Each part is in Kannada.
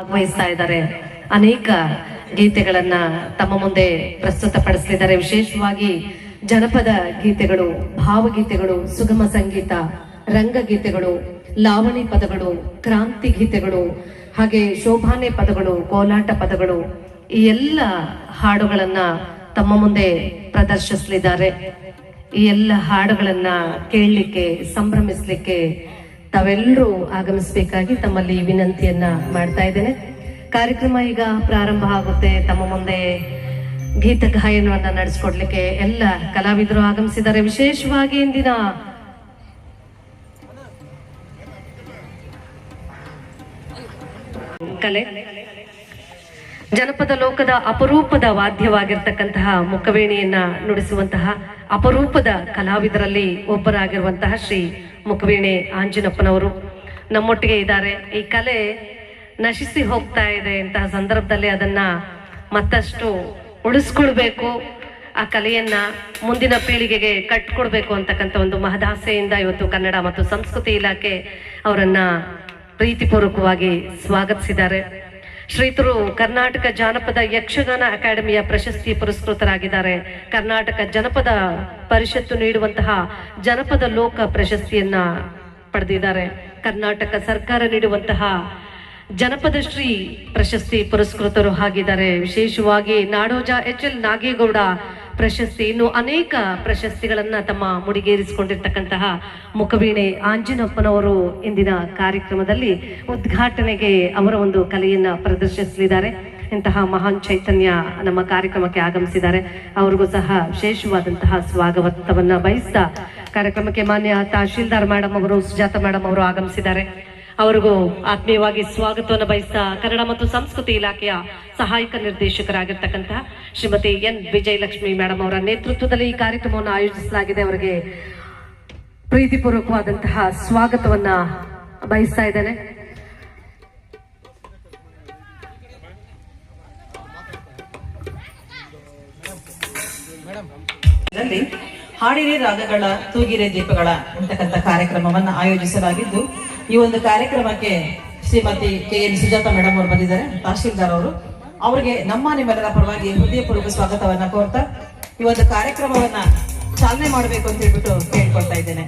ಭಾಗವಹಿಸ್ತಾ ಇದ್ದಾರೆ. ಅನೇಕ ಗೀತೆಗಳನ್ನ ತಮ್ಮ ಮುಂದೆ ಪ್ರಸ್ತುತಪಡಿಸಲಿದ್ದಾರೆ ವಿಶೇಷವಾಗಿ ಜನಪದ ಗೀತೆಗಳು, ಭಾವಗೀತೆಗಳು, ಸುಗಮ ಸಂಗೀತ, ರಂಗಗೀತೆಗಳು, ಲಾವಣಿ ಪದಗಳು, ಕ್ರಾಂತಿ ಗೀತೆಗಳು, ಹಾಗೆ ಶೋಭಾನೆ ಪದಗಳು, ಕೋಲಾಟ ಪದಗಳು, ಈ ಎಲ್ಲ ಹಾಡುಗಳನ್ನ ತಮ್ಮ ಮುಂದೆ ಪ್ರದರ್ಶಿಸಲಿದ್ದಾರೆ. ಈ ಎಲ್ಲ ಹಾಡುಗಳನ್ನ ಕೇಳಲಿಕ್ಕೆ, ಸಂಭ್ರಮಿಸ್ಲಿಕ್ಕೆ ತಾವೆಲ್ಲರೂ ಆಗಮಿಸಬೇಕಾಗಿ ತಮ್ಮಲ್ಲಿ ವಿನಂತಿಯನ್ನ ಮಾಡ್ತಾ ಇದ್ದೇನೆ. ಕಾರ್ಯಕ್ರಮ ಈಗ ಪ್ರಾರಂಭ ಆಗುತ್ತೆ. ತಮ್ಮ ಮುಂದೆ ಗೀತ ಗಾಯನವನ್ನ ನಡೆಸ್ಕೊಡ್ಲಿಕ್ಕೆ ಎಲ್ಲ ಕಲಾವಿದರು ಆಗಮಿಸಿದ್ದಾರೆ. ವಿಶೇಷವಾಗಿ ಇಂದಿನ ಕಲೆ. ಜನಪದ ಲೋಕದ ಅಪರೂಪದ ವಾದ್ಯವಾಗಿರ್ತಕ್ಕಂತಹ ಮುಖವೇಣಿಯನ್ನ ನುಡಿಸುವಂತಹ ಅಪರೂಪದ ಕಲಾವಿದರಲ್ಲಿ ಒಬ್ಬರಾಗಿರುವಂತಹ ಶ್ರೀ ಮುಖವೇಣಿ ಆಂಜಿನಪ್ಪನವರು ನಮ್ಮೊಟ್ಟಿಗೆ ಇದ್ದಾರೆ. ಈ ಕಲೆ ನಶಿಸಿ ಹೋಗ್ತಾ ಇದೆ ಇಂತಹ ಸಂದರ್ಭದಲ್ಲಿ ಅದನ್ನ ಮತ್ತಷ್ಟು ಉಳಿಸ್ಕೊಳ್ಬೇಕು. ಆ ಕಲೆಯನ್ನ ಮುಂದಿನ ಪೀಳಿಗೆಗೆ ಕಟ್ಕೊಡ್ಬೇಕು ಅಂತಕ್ಕಂಥ ಒಂದು ಮಹದಾಸೆಯಿಂದ ಇವತ್ತು ಕನ್ನಡ ಮತ್ತು ಸಂಸ್ಕೃತಿ ಇಲಾಖೆ ಅವರನ್ನ ಪ್ರೀತಿಪೂರ್ವಕವಾಗಿ ಸ್ವಾಗತಿಸಿದ್ದಾರೆ. ಶ್ರೀತರು ಕರ್ನಾಟಕ ಜಾನಪದ ಯಕ್ಷಗಾನ ಅಕಾಡೆಮಿಯ ಪ್ರಶಸ್ತಿ ಪುರಸ್ಕೃತರಾಗಿದ್ದಾರೆ. ಕರ್ನಾಟಕ ಜನಪದ ಪರಿಷತ್ತು ನೀಡುವಂತಹ ಜನಪದ ಲೋಕ ಪ್ರಶಸ್ತಿಯನ್ನ ಪಡೆದಿದ್ದಾರೆ. ಕರ್ನಾಟಕ ಸರ್ಕಾರ ನೀಡುವಂತಹ ಜನಪದ ಶ್ರೀ ಪ್ರಶಸ್ತಿ ಪುರಸ್ಕೃತರು ಆಗಿದ್ದಾರೆ. ವಿಶೇಷವಾಗಿ ನಾಡೋಜ ಎಚ್ ಎಲ್ ನಾಗೇಗೌಡ ಪ್ರಶಸ್ತಿ ಇನ್ನು ಅನೇಕ ಪ್ರಶಸ್ತಿಗಳನ್ನ ತಮ್ಮ ಮುಡಿಗೇರಿಸಿಕೊಂಡಿರ್ತಕ್ಕಂತಹ ಮುಖವೀಣೆ ಆಂಜನಪ್ಪನವರು ಇಂದಿನ ಕಾರ್ಯಕ್ರಮದಲ್ಲಿ ಉದ್ಘಾಟನೆಗೆ ಅವರ ಒಂದು ಕಲೆಯನ್ನ ಪ್ರದರ್ಶಿಸಲಿದ್ದಾರೆ. ಇಂತಹ ಮಹಾನ್ ಚೈತನ್ಯ ನಮ್ಮ ಕಾರ್ಯಕ್ರಮಕ್ಕೆ ಆಗಮಿಸಿದ್ದಾರೆ. ಅವ್ರಿಗೂ ಸಹ ವಿಶೇಷವಾದಂತಹ ಸ್ವಾಗತವನ್ನ ಬಯಸ್ತಾ ಕಾರ್ಯಕ್ರಮಕ್ಕೆ ಮಾನ್ಯ ತಹಶೀಲ್ದಾರ್ ಮೇಡಮ್ ಅವರು, ಸುಜಾತ ಮೇಡಮ್ ಅವರು ಆಗಮಿಸಿದ್ದಾರೆ. ಅವರಿಗೂ ಆತ್ಮೀಯವಾಗಿ ಸ್ವಾಗತವನ್ನು ಬಯಸ್ತಾ ಕನ್ನಡ ಮತ್ತು ಸಂಸ್ಕೃತಿ ಇಲಾಖೆಯ ಸಹಾಯಕ ನಿರ್ದೇಶಕರಾಗಿರ್ತಕ್ಕಂತಹ ಶ್ರೀಮತಿ ಎನ್. ವಿಜಯಲಕ್ಷ್ಮಿ ಮೇಡಮ್ ಅವರ ನೇತೃತ್ವದಲ್ಲಿ ಈ ಕಾರ್ಯಕ್ರಮವನ್ನು ಆಯೋಜಿಸಲಾಗಿದೆ. ಅವರಿಗೆ ಪ್ರೀತಿಪೂರ್ವಕವಾದಂತಹ ಸ್ವಾಗತವನ್ನ ಬಯಸ್ತಾ ಇದ್ದೇನೆ. ಹಾಡಿರೆ ರಾಗಗಳ, ತೂಗಿರೆ ದೀಪಗಳ ಅಂತಕ್ಕಂಥ ಕಾರ್ಯಕ್ರಮವನ್ನು ಆಯೋಜಿಸಲಾಗಿದ್ದು ಈ ಒಂದು ಕಾರ್ಯಕ್ರಮಕ್ಕೆ Shrimati K N Sujatha madam ಅವರು ಬಂದಿದ್ದಾರೆ, ತಹಶೀಲ್ದಾರ್ ಅವರು. ಅವರಿಗೆ ನಮ್ಮ ನಿಮ್ಮೆಲ್ಲರ ಪರವಾಗಿ ಹೃದಯಪೂರ್ವಕ ಸ್ವಾಗತವನ್ನ ಕೋರ್ತಾ, ಈ ಒಂದು ಕಾರ್ಯಕ್ರಮವನ್ನ ಚಾಲನೆ ಮಾಡಬೇಕು ಅಂತ ಹೇಳ್ಬಿಟ್ಟು ಕೇಳ್ಕೊಳ್ತಾ ಇದ್ದೇನೆ.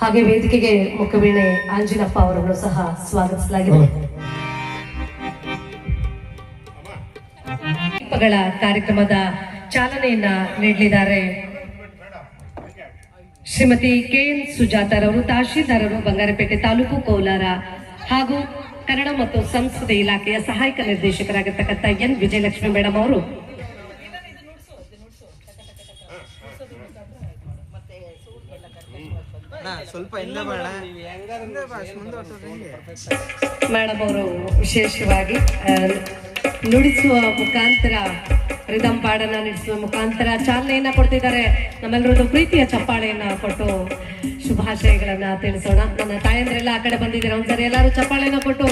ಹಾಗೆ ವೇದಿಕೆಗೆ ಮುಖವೀಣೆ ಆಂಜಿನಪ್ಪ ಅವರನ್ನು ಸಹ ಸ್ವಾಗತಿಸಲಾಗಿದೆ. ಕಾರ್ಯಕ್ರಮದ ಚಾಲನೆಯನ್ನ ನೀಡಲಿದ್ದಾರೆ ಶ್ರೀಮತಿ ಕೆ ಎನ್ ಸುಜಾತಾರವರು ತಹಶೀಲ್ದಾರರು ಬಂಗಾರಪೇಟೆ ತಾಲೂಕು ಕೋಲಾರ ಹಾಗೂ ಕನ್ನಡ ಮತ್ತು ಸಂಸ್ಕೃತಿ ಇಲಾಖೆಯ ಸಹಾಯಕ ನಿರ್ದೇಶಕರಾಗಿರ್ತಕ್ಕಂಥ ಎನ್ ವಿಜಯಲಕ್ಷ್ಮಿ ಮೇಡಮ್ ಅವರು. ಮೇಡಮ್ ಅವರು ವಿಶೇಷವಾಗಿ ನುಡಿಸುವ ಮುಖಾಂತರ ರಿದಮ್ ಪಾಡನ್ನ ನಡೆಸುವ ಮುಖಾಂತರ ಚಾಲನೆಯನ್ನ ಕೊಡ್ತಿದ್ದಾರೆ. ನಮ್ಮೆಲ್ಲರದ್ದು ಪ್ರೀತಿಯ ಚಪ್ಪಾಳೆಯನ್ನ ಕೊಟ್ಟು ಶುಭಾಶಯಗಳನ್ನ ತಿಳಿಸೋಣ. ನನ್ನ ತಾಯಂದ್ರೆಲ್ಲ ಆ ಕಡೆ ಬಂದಿದ್ದಾರೆ? ಒಂದ್ಸರಿ ಎಲ್ಲರೂ ಚಪ್ಪಾಳೆಯನ್ನ ಕೊಟ್ಟು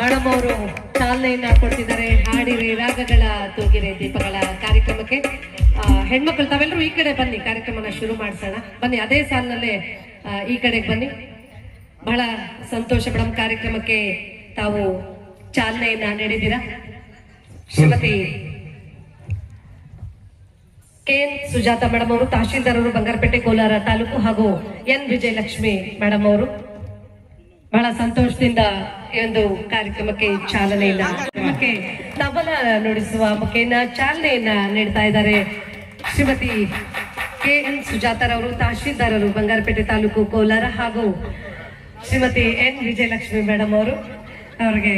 ಮೇಡಮ್ ಅವರು ಚಾಲನೆಯನ್ನ ಕೊಡ್ತಿದ್ದಾರೆ. ಹಾಡಿರಿ, ರಾಗಗಳ ತೂಗಿರಿ ದೀಪಗಳ ಕಾರ್ಯಕ್ರಮಕ್ಕೆ. ಹೆಣ್ಮಕ್ಳು ತಾವೆಲ್ಲರೂ ಈ ಕಡೆ ಬನ್ನಿ, ಕಾರ್ಯಕ್ರಮನ ಶುರು ಮಾಡಿಸೋಣ. ಬನ್ನಿ, ಅದೇ ಸಾಲಿನಲ್ಲೇ ಈ ಕಡೆಗೆ ಬನ್ನಿ. ಬಹಳ ಸಂತೋಷ ಮೇಡಮ್ ಕಾರ್ಯಕ್ರಮಕ್ಕೆ ತಾವು ಚಾಲನೆಯನ್ನ ನೀಡಿದ್ದೀರಾ? ಶ್ರೀಮತಿ ಎನ್ ಸುಜಾತ ಮೇಡಮ್ ಅವರು ತಹಶೀಲ್ದಾರ್ ಬಂಗಾರಪೇಟೆ, ಕೋಲಾರ ತಾಲೂಕು ಹಾಗೂ ಎನ್ ವಿಜಯಲಕ್ಷ್ಮಿ ಮೇಡಮ್ ಅವರು. ಬಹಳ ಸಂತೋಷದಿಂದ ಈ ಒಂದು ಕಾರ್ಯಕ್ರಮಕ್ಕೆ ಚಾಲನೆಯನ್ನ ಕಾರ್ಯಕ್ರಮಕ್ಕೆ ತಬಲ ನುಡಿಸುವ ಮುಖೇನ ಚಾಲನೆಯನ್ನ ನೀಡ್ತಾ ಇದ್ದಾರೆ ಶ್ರೀಮತಿ ಕೆ ಎನ್ ಸುಜಾತರವರು, ತಹಶೀಲ್ದಾರರು ಬಂಗಾರಪೇಟೆ ತಾಲೂಕು, ಕೋಲಾರ ಹಾಗೂ ಶ್ರೀಮತಿ ಎನ್ ವಿಜಯಲಕ್ಷ್ಮಿ ಮೇಡಮ್ ಅವರು. ಅವರಿಗೆ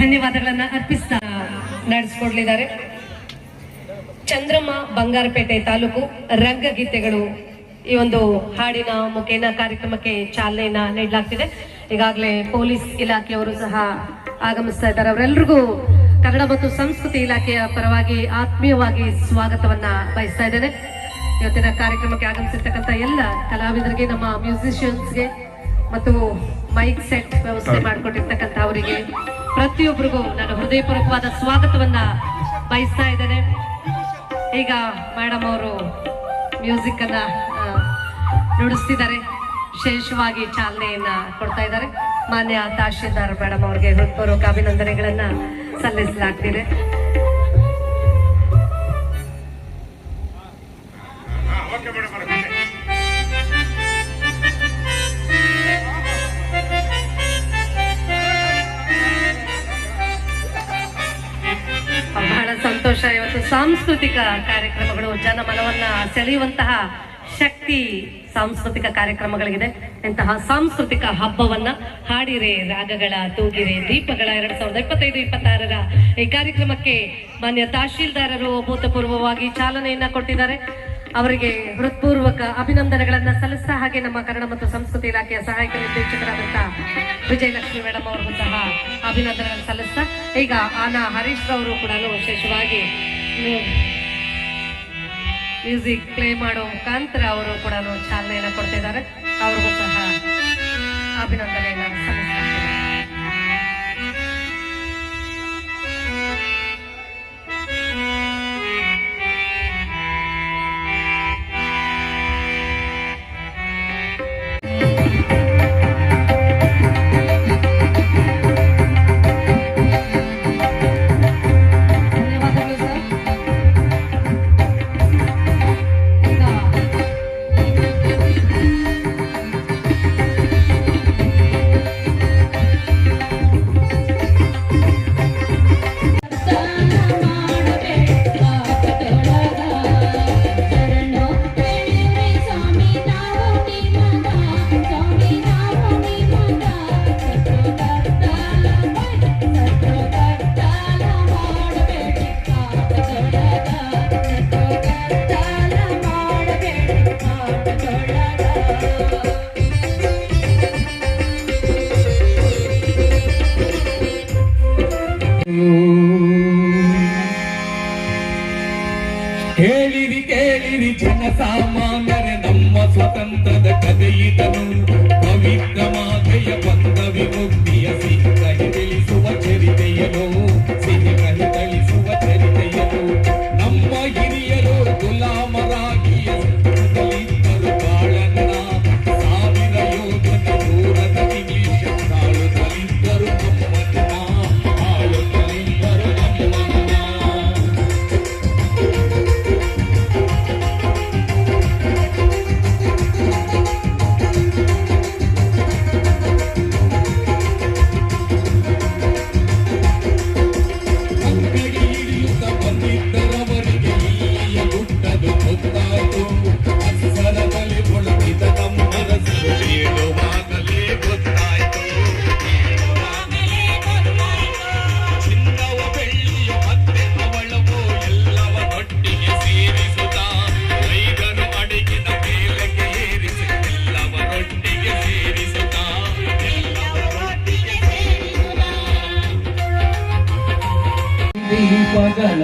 ಧನ್ಯವಾದಗಳನ್ನ ಅರ್ಪಿಸ್ತಾ ನಡೆಸ್ಕೊಡ್ಲಿದ್ದಾರೆ. ಚಂದ್ರಮ್ಮ ಬಂಗಾರಪೇಟೆ ತಾಲೂಕು ರಂಗಗೀತೆಗಳು ಈ ಒಂದು ಹಾಡಿನ ಮುಖೇನ ಕಾರ್ಯಕ್ರಮಕ್ಕೆ ಚಾಲನೆಯನ್ನ ನೀಡಲಾಗ್ತಿದೆ. ಈಗಾಗಲೇ ಪೊಲೀಸ್ ಇಲಾಖೆಯವರು ಸಹ ಆಗಮಿಸ್ತಾ ಇದ್ದಾರೆ. ಅವರೆಲ್ಲರಿಗೂ ಕನ್ನಡ ಮತ್ತು ಸಂಸ್ಕೃತಿ ಇಲಾಖೆಯ ಪರವಾಗಿ ಆತ್ಮೀಯವಾಗಿ ಸ್ವಾಗತವನ್ನ ಬಯಸ್ತಾ ಇದ್ದೇನೆ. ಇವತ್ತಿನ ಕಾರ್ಯಕ್ರಮಕ್ಕೆ ಆಗಮಿಸಿರ್ತಕ್ಕಂಥ ಎಲ್ಲ ಕಲಾವಿದರಿಗೆ ನಮ್ಮ ಮ್ಯೂಸಿಷಿಯನ್ಸ್ಗೆ ಮತ್ತು ಮೈಕ್ ಸೆಟ್ ವ್ಯವಸ್ಥೆ ಮಾಡಿಕೊಟ್ಟಿರ್ತಕ್ಕಂಥ ಅವರಿಗೆ ಪ್ರತಿಯೊಬ್ಬರಿಗೂ ನನ್ನ ಹೃದಯಪೂರ್ವಕವಾದ ಸ್ವಾಗತವನ್ನ ಬಯಸ್ತಾ ಇದ್ದೇನೆ. ಈಗ ಮೇಡಮ್ ಅವರು ಮ್ಯೂಸಿಕ್ ಅನ್ನ ನುಡಿಸ್ತಿದ್ದಾರೆ. ವಿಶೇಷವಾಗಿ ಚಾಲನೆಯನ್ನ ಕೊಡ್ತಾ ಇದ್ದಾರೆ. ಮಾನ್ಯ ತಹಶೀಲ್ದಾರ್ ಮೇಡಮ್ ಅವರಿಗೆ ಹೃತ್ಪೂರ್ವಕ ಅಭಿನಂದನೆಗಳನ್ನ ಸಲ್ಲಿಸಲಾಗ್ತಿದೆ. ಸಾಂಸ್ಕೃತಿಕ ಕಾರ್ಯಕ್ರಮಗಳು ಜನಮನವನ್ನ ಸೆಳೆಯುವಂತಹ ಶಕ್ತಿ ಸಾಂಸ್ಕೃತಿಕ ಕಾರ್ಯಕ್ರಮಗಳಿಗಿದೆ. ಇಂತಹ ಸಾಂಸ್ಕೃತಿಕ ಹಬ್ಬವನ್ನ ಹಾಡಿರೆ ರಾಗಗಳ, ತೂಗಿರೆ ದೀಪಗಳ ಎರಡ್ ಸಾವಿರದ ಇಪ್ಪತ್ತೈದು, ಇಪ್ಪತ್ತಾರರ ಈ ಕಾರ್ಯಕ್ರಮಕ್ಕೆ ಮಾನ್ಯ ತಹಶೀಲ್ದಾರರು ಅಭೂತಪೂರ್ವವಾಗಿ ಚಾಲನೆಯನ್ನ ಕೊಟ್ಟಿದ್ದಾರೆ. ಅವರಿಗೆ ಹೃತ್ಪೂರ್ವಕ ಅಭಿನಂದನೆಗಳನ್ನ ಸಲ್ಲಿಸ್ತಾ ಹಾಗೆ ನಮ್ಮ ಕನ್ನಡ ಮತ್ತು ಸಂಸ್ಕೃತಿ ಇಲಾಖೆಯ ಸಹಾಯಕ ನಿರ್ದೇಶಕರಾದಂತಹ ವಿಜಯಲಕ್ಷ್ಮಿ ಮೇಡಮ್ ಅವರಿಗೂ ಸಹ ಅಭಿನಂದನೆಗಳನ್ನು ಸಲ್ಲಿಸ್ತಾ, ಈಗ ಆನಾ ಹರೀಶ್ ರವರು ಕೂಡ ವಿಶೇಷವಾಗಿ ಮ್ಯೂಸಿಕ್ ಪ್ಲೇ ಮಾಡೋ ಮುಖಾಂತರ ಅವರು ಕೂಡ ಚಾಲನೆಯನ್ನು ಕೊಡ್ತಿದ್ದಾರೆ ಅವ್ರಿಗೂ ಸಹ ಅಭಿನಂದನೆಯನ್ನು ಕೇಳಿರಿ ಕೇಳಿರಿ ಜನಸಾಮಾನ್ಯರೇ ನಮ್ಮ ಸ್ವತಂತ್ರದ ಕಥೆಯಿದನು ಪವಿತ್ರ ಮಾತೆಯ ಬಂದ ವಿಮುಕ್ತಿಯ ಸಿಹಿ ಕಹಿ ತಿಳಿಸುವ ಚರಿತೆಯನು ಸಿಹಿ ಕಹಿ ತಿಳಿಸುವ ಚರಿತೆಯನು ನಮ್ಮ ಹಿರಿಯರು ದೀಪಗಳ